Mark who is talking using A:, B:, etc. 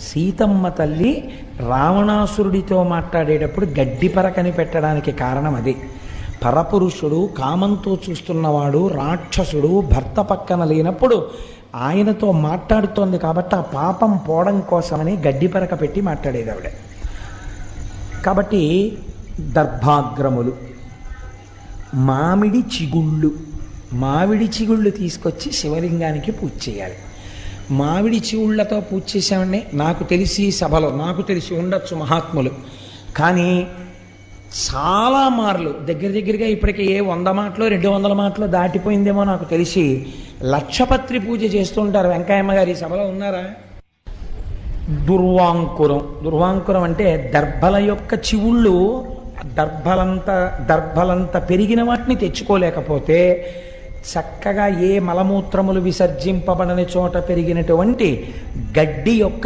A: సీతమ్మ తల్లి రావణాసురుడితో మాట్లాడేటప్పుడు గడ్డి పరకని పెట్టడానికి కారణం అది. పరపురుషుడు కామంతో చూస్తున్నవాడు రాక్షసుడు భర్త పక్కన లేనప్పుడు ఆయనతో మాట్లాడుతోంది కాబట్టి ఆ పాపం పోవడం కోసమని గడ్డి పరక పెట్టి మాట్లాడేది ఆవిడ. కాబట్టి దర్భాగ్రములు మామిడి చిగుళ్ళు మామిడి చిగుళ్ళు తీసుకొచ్చి శివలింగానికి పూజ చేయాలి. మామిడి చివుళ్ళతో పూజ చేసామండి నాకు తెలిసి సభలో నాకు తెలిసి ఉండొచ్చు మహాత్ములు. కానీ చాలా మార్లు దగ్గర దగ్గరగా ఇప్పటికి ఏ వంద మాటలు రెండు వందల మాటలు దాటిపోయిందేమో నాకు తెలిసి లక్షపత్రి పూజ చేస్తుంటారు వెంకయ్యమ్మ గారి సభలో ఉన్నారా? దుర్వాంకురం. దుర్వాంకురం అంటే దర్భల యొక్క చివుళ్ళు దర్భలంత దర్భలంత పెరిగిన వాటిని తెచ్చుకోలేకపోతే చక్కగా ఏ మలమూత్రములు విసర్జింపబడని చోట పెరిగినటువంటి గడ్డి యొక్క